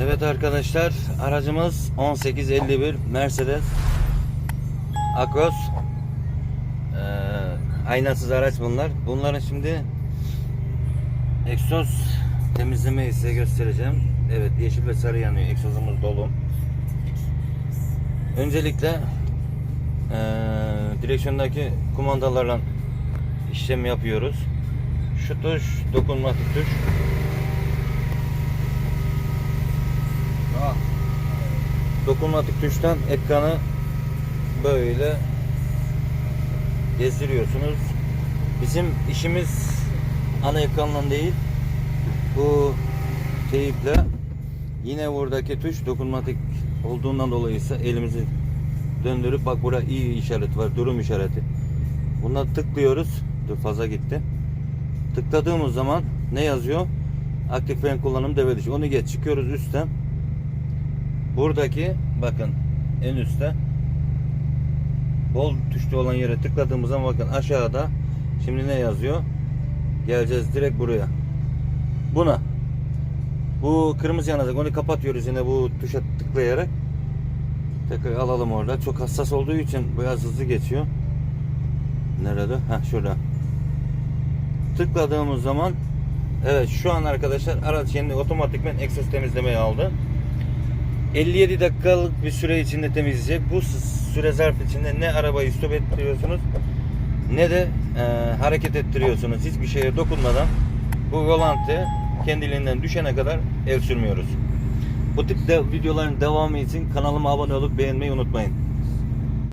Evet arkadaşlar aracımız 1851 Mercedes Akros Ee, aynasız araç bunlar. Bunların şimdi egzoz temizlemeyi size göstereceğim. Evet yeşil ve sarı yanıyor. Egzozumuz dolu. Öncelikle ee, direksiyondaki kumandalarla işlem yapıyoruz. Şu tuş dokunmatik tuş. Dokunmatik tuştan ekranı böyle gezdiriyorsunuz. Bizim işimiz ana ekranla değil bu teyiple yine buradaki tuş dokunmatik olduğundan dolayı ise elimizi döndürüp bak burada iyi işaret var durum işareti. Buna tıklıyoruz. Dur fazla gitti. Tıkladığımız zaman ne yazıyor? Aktif fren kullanım devre dışı. Onu geç çıkıyoruz üstten. Buradaki bakın en üstte bol tuşlu olan yere tıkladığımız zaman bakın aşağıda şimdi ne yazıyor? Geleceğiz direkt buraya. Buna. Bu kırmızı yanacak. Onu kapatıyoruz yine bu tuşa tıklayarak. Tekrar alalım orada. Çok hassas olduğu için biraz hızlı geçiyor. Nerede? Ha şurada. Tıkladığımız zaman evet şu an arkadaşlar araç yeni otomatikmen egzoz temizlemeyi aldı. 57 dakikalık bir süre içinde temizleyecek. Bu süre zarf içinde ne arabayı stop ettiriyorsunuz ne de e, hareket ettiriyorsunuz. Hiçbir şeye dokunmadan bu volante kendiliğinden düşene kadar el sürmüyoruz. Bu tip de videoların devamı için kanalıma abone olup beğenmeyi unutmayın.